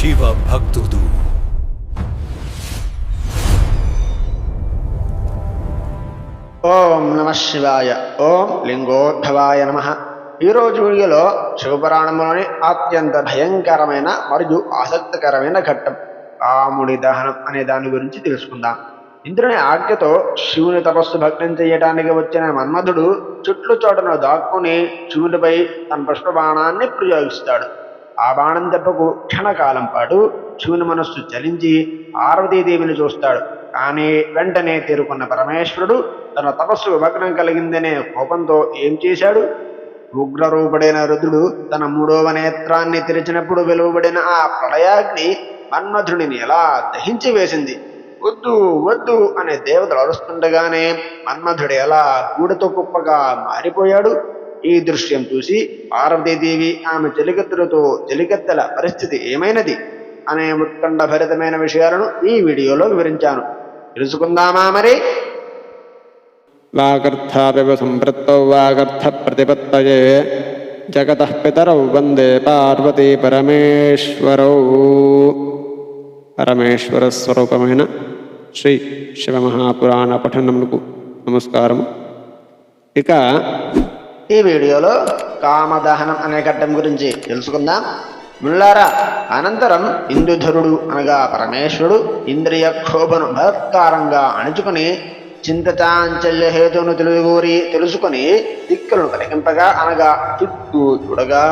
శివ భక్తుడు. ఓం నమ శివాయ. ఓం లింగోద్భవాయ నమ. ఈరోజు వీడియోలో శివపురాణంలోని అత్యంత భయంకరమైన మరియు ఆసక్తికరమైన ఘట్టం రాముడి దహనం అనే దాని గురించి తెలుసుకుందాం. ఇంద్రుని ఆజ్ఞతో శివుని తపస్సు భగ్నం చేయడానికి వచ్చిన మన్మధుడు చుట్లు చోటను దాక్కుని శివునిపై తన పుష్పబాణాన్ని ప్రయోగిస్తాడు. ఆ బాణం దెబ్బకు క్షణకాలం పాటు శివుని మనస్సు చలించి పార్వతీదేవిని చూస్తాడు. కానీ వెంటనే తేరుకున్న పరమేశ్వరుడు తన తపస్సు భగ్నం కలిగిందనే కోపంతో ఏం చేశాడు? ఉగ్రరూపుడైన రుద్రుడు తన మూడవ నేత్రాన్ని తెరిచినప్పుడు వెలువబడిన ఆ ప్రళయాగ్ని మన్మధుడిని ఎలా దహించి వేసింది? వద్దు వద్దు అనే దేవతలు అరుస్తుండగానే మన్మధుడు ఎలా గూడతో కుప్పగా మారిపోయాడు? ఈ దృశ్యం చూసి పార్వతీదేవి ఆమె చెలికత్తెలతో చెలికత్తెల పరిస్థితి ఏమైనది అనే ఉత్కంఠ భరితమైన విషయాలను ఈ వీడియోలో వివరించాను. తెలుసుకుందామా మరి? వాగర్థాపివ సంపృత్తౌ వాగర్థప్రతిపత్తయే జగత పితరౌ వందే పార్వతీ పరమేశ్వరౌ. పరమేశ్వర స్వరూపమైన శ్రీ శివమహాపురాణ పఠనములకు నమస్కారము. ఇక ఈ వీడియోలో కామదహనం అనే ఘట్టం గురించి తెలుసుకుందాం. ముళ్ళారా అనంతరం ఇందుధరుడు అనగా పరమేశ్వరుడు ఇంద్రియ క్షోభను బలత్కారంగా అణుచుకుని చింతచాంచల్య హేతువును తెలుగురి తెలుసుకుని దిక్కులను కలిగింపగా అనగా చుట్టూ చూడగా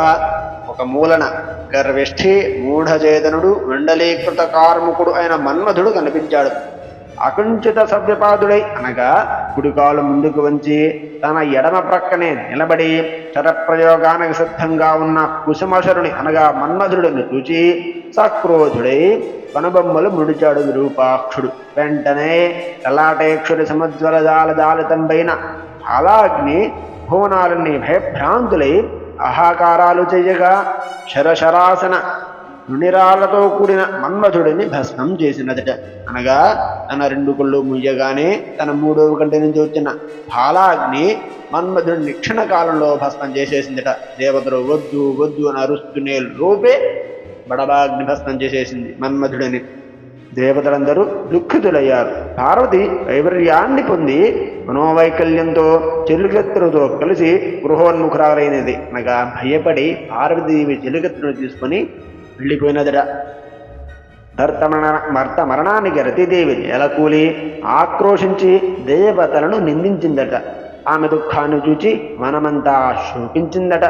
ఒక మూలన గర్విష్ఠి మూఢచేతనుడు మండలీకృత కార్ముకుడు అయిన మన్మధుడు కనిపించాడు. అకుంచిత సభ్యపాదుడై అనగా కుడికాలు ముందుకు వంచి తన ఎడమ ప్రక్కనే నిలబడి చరప్రయోగానికి సిద్ధంగా ఉన్న కుసుమశరుని అనగా మన్మధుడిని చూచి సక్రోధుడై కనుబొమ్మలు ముడిచాడు విరూపాక్షుడు. వెంటనే కలాటేక్షుడి జాల జాలజాలితంపైన అలాగ్ని భువనాలన్నీ భయభ్రాంతులై అహాకారాలు చేయగా శరశరాసన నునిరాలతో కూడిన మన్మధుడిని భస్మం చేసినదట. అనగా తన రెండు కళ్ళు ముయ్యగానే తన మూడవ కంటి నుంచి వచ్చిన బాలాగ్ని మన్మధుడిని నిక్షణ కాలంలో భస్మం చేసేసిందట. దేవతలు వద్దు వద్దు అని అరుస్తునే లోపే బడబాగ్ని భస్మం చేసేసింది మన్మధుడిని. దేవతలందరూ దుఃఖితులయ్యారు. పార్వతి వైవర్యాన్ని పొంది మనోవైకల్యంతో చెలుగెత్తులతో కలిసి గృహోన్ముఖురాలైనది. అనగా భయపడి పార్వతీదేవి చెలుగెత్తును తీసుకొని వెళ్ళిపోయినదట భర్త మరణ భర్త మరణానికి రతిదేవి నేలకూలి ఆక్రోశించి దేవతలను నిందించిందట. ఆమె దుఃఖాన్ని చూచి మనమంతా శోకించిందట.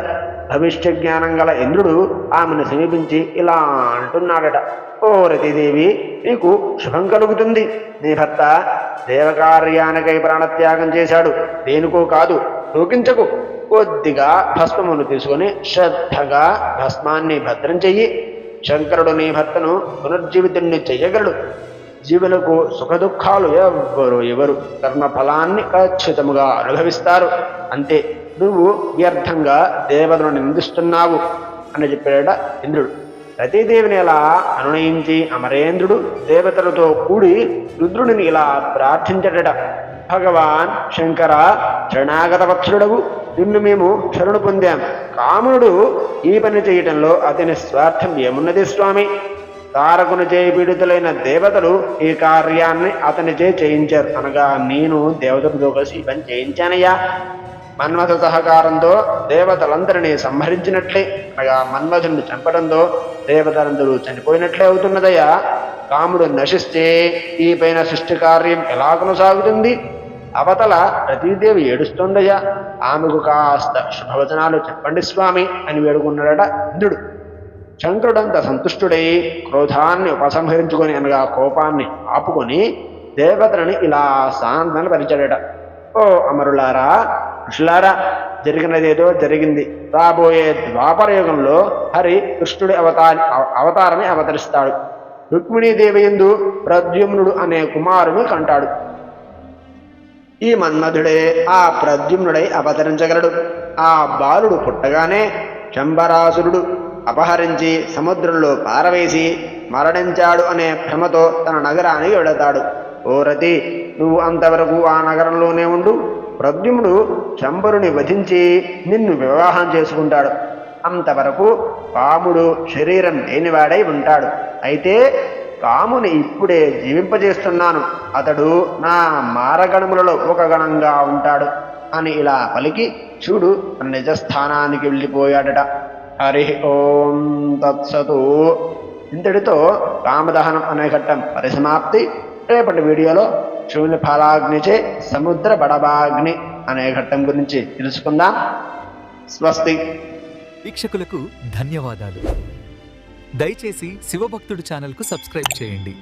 భవిష్య జ్ఞానం గల ఇంద్రుడు ఆమెను సమీపించి ఇలా అంటున్నాడట. ఓ రతిదేవి నీకు శుభం కలుగుతుంది. నీ భర్త దేవకార్యానికై ప్రాణత్యాగం చేశాడు. దేనికో కాదు శోకించకు. కొద్దిగా భస్మమును తీసుకొని శ్రద్ధగా భస్మాన్ని భద్రం చెయ్యి. శంకరుడు నీ భర్తను పునర్జీవితుణ్ణి చెయ్యగలడు జీవులకు సుఖదుఖాలు ఎవ్వరు ఎవరు. కర్మఫలాన్ని ఖచ్చితముగా అనుభవిస్తారు. అంతే. నువ్వు వ్యర్థంగా దేవతను నిందిస్తున్నావు అని చెప్పాడట ఇంద్రుడు. రతీదేవిని ఇలా అనునయించి అమరేంద్రుడు దేవతలతో కూడి రుద్రుడిని ఇలా ప్రార్థించడట భగవాన్ శంకర శరణాగత వత్సరుడవు నిన్ను మేము శరణు పొందాం. కాముడు ఈ పని చేయటంలో అతని స్వార్థం ఏమున్నది స్వామి? తారకును చేయి పీడితులైన దేవతలు ఈ కార్యాన్ని అతనిచే చేయించారు. అనగా నేను దేవతలతో కలిసి ఈ పని చేయించానయ్యా. మన్మథ సహకారంతో దేవతలందరినీ సంహరించినట్లే. అనగా మన్మథుని చంపడంతో దేవతలందరూ చనిపోయినట్లే అవుతున్నదయ్యా. కాముడు నశిస్తే ఈ పైన సృష్టి కార్యం ఎలా కొనసాగుతుంది? అవతల రతీదేవి ఏడుస్తోందయ్యా. ఆమెకు కాస్త శుభవచనాలు చెప్పండి స్వామి అని వేడుకున్నాడట ఇంద్రుడు. శంకరుడంత సంతుష్టుడై క్రోధాన్ని ఉపసంహరించుకొని అనగా కోపాన్ని ఆపుకొని దేవతలని ఇలా శాంతన పరిచాడట. ఓ అమరులారా ఋషులారా జరిగినదేదో జరిగింది. రాబోయే ద్వాపరయుగంలో హరి కృష్ణుడి అవతారి అవతారమే అవతరిస్తాడు. రుక్మిణీదేవి ఎందు ప్రద్యుమ్నుడు అనే కుమారుని కంటాడు. ఈ మన్మధుడే ఆ ప్రద్యుమ్నుడై అవతరించగలడు ఆ బాలుడు పుట్టగానే శంబరాసురుడు అపహరించి సముద్రంలో పారవేసి మరణించాడు అనే భ్రమతో తన నగరానికి వెళతాడు. ఓ రతి నువ్వు అంతవరకు ఆ నగరంలోనే ఉండు. ప్రద్యుమ్నుడు శంబరుని వధించి నిన్ను వివాహం చేసుకుంటాడు. అంతవరకు పాముడు శరీరం లేనివాడై ఉంటాడు. అయితే కాముని ఇప్పుడే జీవింపజేస్తున్నాను. అతడు నా మారగణములలో ఒక గణంగా ఉంటాడు. అని ఇలా పలికి చూడు తన నిజస్థానానికి వెళ్ళిపోయాడట. హరి ఓం తత్సతు. ఇంతటితో కామదహనం అనే ఘట్టం పరిసమాప్తి. రేపటి వీడియోలో శూన్య ఫలాగ్నిచే సముద్ర బడబాగ్ని అనే ఘట్టం గురించి తెలుసుకుందాం. స్వస్తి. వీక్షకులకు ధన్యవాదాలు. దయచేసి శివభక్తుడు ఛానల్కు సబ్స్క్రైబ్ చేయండి.